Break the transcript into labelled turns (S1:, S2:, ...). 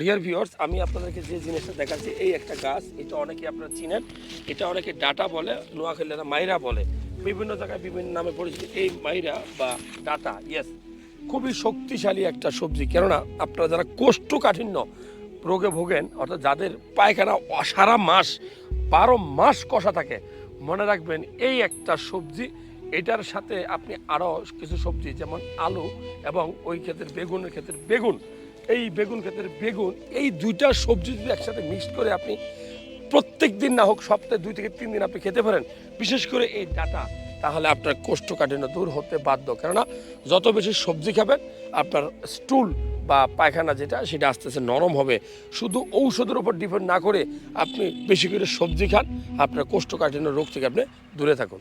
S1: Dear viewers আমি আপনাদেরকে যে জিনিসটা দেখাচ্ছি, এই একটা গাছ, এটা অনেকে আপনারা চিনেন, এটা অনেকে ডাটা বলে, নোয়াখালীরা মাইরা বলে। বিভিন্ন জায়গায় বিভিন্ন নামে পরিচিত এই মাইরা বা ডাটা ইয়েস খুবই শক্তিশালী একটা সবজি। কেননা, আপনারা যারা কোষ্ঠকাঠিন্য রোগে ভোগেন, অর্থাৎ যাদের পায়খানা সারা মাস, বারো মাস কষা থাকে, মনে রাখবেন এই একটা সবজি, এটার সাথে আপনি আরও কিছু সবজি, যেমন আলু এবং ওই ক্ষেত্রে বেগুনের ক্ষেত্রে বেগুন এই বেগুন ক্ষেতের বেগুন, এই দুইটা সবজি যদি একসাথে মিক্সড করে আপনি প্রত্যেক দিন না হোক সপ্তাহে দুই থেকে তিন দিন আপনি খেতে পারেন, বিশেষ করে এই ডাটা, তাহলে আপনার কোষ্ঠকাঠিন্য দূর হতে বাধ্য। কেননা যত বেশি সবজি খাবেন, আপনার স্টুল বা পায়খানা যেটা, সেটা আস্তে আস্তে নরম হবে। শুধু ঔষধের উপর ডিপেন্ড না করে আপনি বেশি করে সবজি খান, আপনার কোষ্ঠকাঠিন্য রোগ থেকে আপনি দূরে থাকুন।